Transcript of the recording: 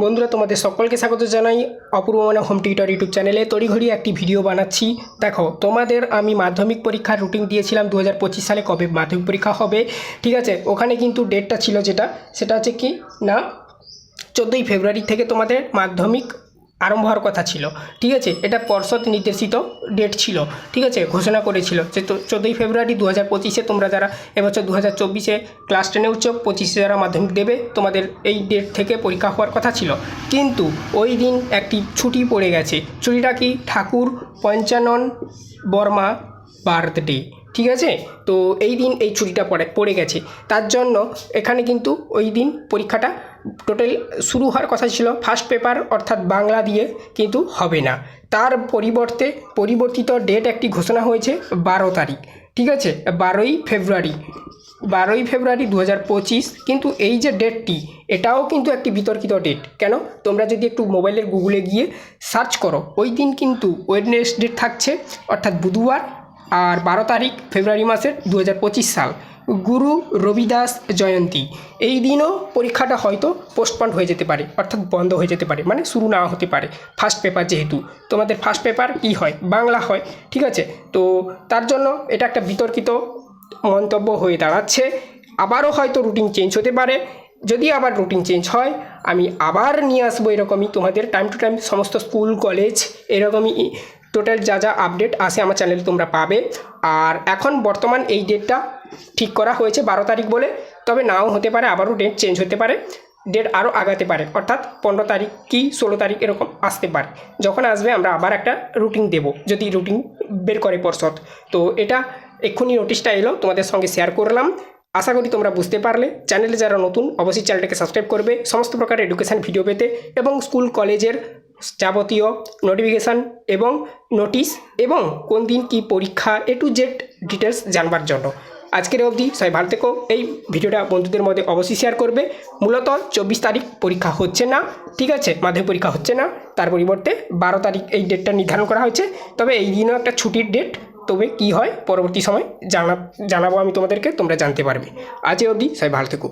বন্ধুরা, তোমাদের সকলকে স্বাগত জানাই অপূর্ব মানে হোম টিউটার ইউটিউব চ্যানেলে। তড়িঘড়ি একটি ভিডিও বানাচ্ছি। দেখো, তোমাদের আমি মাধ্যমিক পরীক্ষার রুটিন দিয়েছিলাম দু হাজার পঁচিশ সালে কবে মাধ্যমিক পরীক্ষা হবে। ঠিক আছে, ওখানে কিন্তু ডেটটা ছিল যেটা, সেটা হচ্ছে কি না, চোদ্দোই ফেব্রুয়ারি থেকে তোমাদের মাধ্যমিক আরম্ভ হওয়ার কথা ছিল। ঠিক আছে? এটা পর্ষদ নির্দেশিত ডেট ছিল। ঠিক আছে? ঘোষণা করেছিল যে চোদ্দোই ফেব্রুয়ারি দু হাজার পঁচিশে তোমরা যারা এবছর দু হাজার চব্বিশে ক্লাস টেনে উচ্চ পঁচিশে যারা মাধ্যমিক দেবে, তোমাদের এই ডেট থেকে পরীক্ষা হওয়ার কথা ছিল। কিন্তু ওই দিন একটি ছুটি পড়ে গেছে। ছুটিটা কি? ঠাকুর পঞ্চানন বর্মা বার্থডে ঠিক আছে? তো এই দিন এই ছুটিটা পড়ে পড়ে গেছে। তার জন্য এখানে কিন্তু ওই দিন পরীক্ষাটা টোটাল শুরু হওয়ার কথা ছিল ফার্স্ট পেপার অর্থাৎ বাংলা দিয়ে, কিন্তু হবে না। তার পরিবর্তে পরিবর্তিত ডেট একটি ঘোষণা হয়েছে বারো তারিখ, ঠিক আছে? বারোই ফেব্রুয়ারি। বারোই ফেব্রুয়ারি দু পঁচিশ, কিন্তু এই যে ডেটটি এটাও কিন্তু একটি বিতর্কিত ডেট কেন? তোমরা যদি একটু মোবাইলের গুগলে গিয়ে সার্চ করো, ওই দিন কিন্তু ওয়েডনেস ডেট থাকছে, অর্থাৎ বুধবার। আর বারো তারিখ ফেব্রুয়ারি মাসের দু হাজার পঁচিশ সাল। গুরু রবিদাস জয়ন্তী। এই দিনও পরীক্ষাটা হয়তো পোস্টপন্ড হয়ে যেতে পারে, অর্থাৎ বন্ধ হয়ে যেতে পারে মানে শুরু না হতে পারে ফার্স্ট পেপার যেহেতু। তোমাদের ফার্স্ট পেপার কী হয়? বাংলা হয়, ঠিক আছে? তো তার জন্য এটা একটা বিতর্কিত মন্তব্য হয়ে দাঁড়াচ্ছে। আবারও হয়তো রুটিন চেঞ্জ হতে পারে। যদি আবার রুটিন চেঞ্জ হয়, আমি আবার নিয়ে আসব এরকমই তোমাদের টাইম টু টাইম সমস্ত স্কুল কলেজ এরকমই টোটাল যা যা আপডেট আসে আমার চ্যানেলে তোমরা পাবে। আর এখন বর্তমান এই ডেটটা ঠিক করা হয়েছে বারো তারিখ বলে। তবে নাও হতে পারে, আবারও ডেট চেঞ্জ হতে পারে। ডেট আরও আগাতে পারে। অর্থাৎ পনেরো তারিখ কি ষোলো তারিখ এরকম আসতে পারে। যখন আসবে আমরা আবার একটা রুটিন দেব, যদি রুটিন বের করে পর্ষদ। তো এটা এক্ষুনি নোটিশটা এলো, তোমাদের সঙ্গে শেয়ার করলাম। আশা করি তোমরা বুঝতে পারলে। চ্যানেলে যারা নতুন, অবশ্যই চ্যানেলটাকে সাবস্ক্রাইব করবে। সমস্ত প্রকার এডুকেশান ভিডিও পেতে এবং স্কুল কলেজের যাবতীয় নোটিফিকেশান এবং নোটিশ এবং কোন দিন কি পরীক্ষা এ টু জেড ডিটেলস জানবার জন্য। আজকের অবধি সবাই ভালো থেকো। এই ভিডিওটা বন্ধুদের মধ্যে অবশ্যই শেয়ার করবে। মূলত চব্বিশ তারিখ পরীক্ষা হচ্ছে না, ঠিক আছে? মাধ্যমিক পরীক্ষা হচ্ছে না, তার পরিবর্তে বারো তারিখ এই ডেটটা নির্ধারণ করা হয়েছে। তবে এই দিনও একটা ছুটির ডেট তবে কি হয় পরবর্তী সময় জানা জানাব আমি তোমাদেরকে, তোমরা জানতে পারবে। আজকে অবধি সবাই ভালো থেকো।